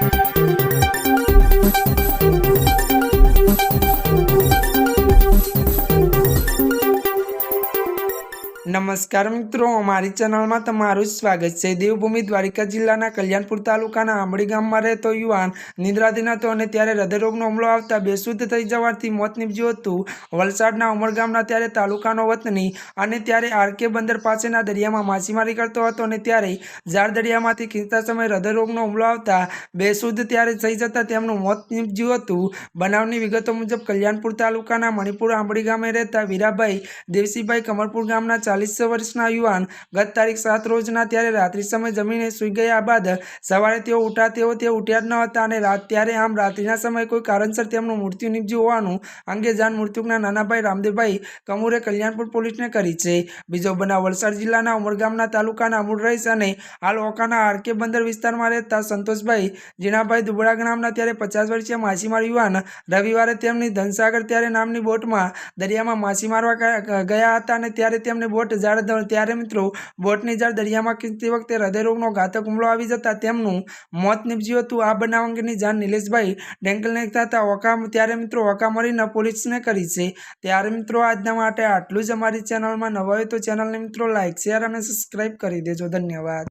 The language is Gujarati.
Thank you. નમસ્કાર મિત્રો, અમારી ચેનલમાં તમારું સ્વાગત છે. દેવભૂમિ દ્વારિકા જિલ્લાના કલ્યાણપુર તાલુકાના આંબડી ગામમાં રહેતો યુવાન નિદ્રાધીન હતો અને ત્યારે હૃદયરોગનો હુમલો આવતા બેશુદ્ધ થઈ જવાથી મોત નીપજ્યું હતું. વલસાડના ઉમરગામના ત્યારે તાલુકાનો વતની અને ત્યારે આરકે બંદર પાસેના દરિયામાં માછીમારી કરતો હતો અને ત્યારે ઝાડ દરિયામાંથી ખીંચતા સમયે હૃદયરોગનો હુમલો આવતા બેશુદ્ધ ત્યારે થઈ જતા તેમનું મોત નીપજ્યું હતું. બનાવની વિગતો મુજબ કલ્યાણપુર તાલુકાના મણિપુર આંબડી ગામે રહેતા વીરાભાઈ દેવસીભાઈ કમરપુર ગામના ચાલીસ વર્ષના યુવાન ગત તારીખ સાત રોજના ત્યારે રાત્રિ સમય જમીને સૂઈ ગયા બાદ સવારે તેઓ ઉઠા તેઓ તે ઉઠ્યા જ ન હતા અને રાત ત્યારે આમ રાત્રિના સમયે કોઈ કારણસર તેમનું મૃત્યુ નીપજ્યું હોવાનું અંગે જાણ મૃત્યુકના નાનાભાઈ રામદેવભાઈ કમુરે કલ્યાણપુર પોલીસને કરી છે. બીજો બનાવ વલસાડ જિલ્લાના ઉમરગામના તાલુકાના અમૂળ રહીશ અને હાલ ઓકાના આરકે બંદર વિસ્તારમાં રહેતા સંતોષભાઈ જીણાભાઈ દુબળા ગામના ત્યારે પચાસ વર્ષીય માછીમાર યુવાન રવિવારે તેમની ધનસાગર ત્યારે નામની બોટમાં દરિયામાં માછી મારવા ગયા ગયા હતા અને ત્યારે તેમને બોટ ઝાડ ત્યારે મિત્રો બોટની ઝાડ દરિયામાં ખીંચતી વખતે હૃદયરોગનો ઘાતક હુમલો આવી જતા તેમનું મોત નીપજ્યું હતું. આ બનાવ અંગેની જાણ નિલેશભાઈ ડેંકલને થતા ઓકા ત્યારે મિત્રો ઓકા મળીને પોલીસને કરી છે. ત્યારે મિત્રો આજના માટે આટલું જ. અમારી ચેનલમાં નવા હોય તો ચેનલને મિત્રો લાઇક શેર અને સબસ્ક્રાઈબ કરી દેજો. ધન્યવાદ.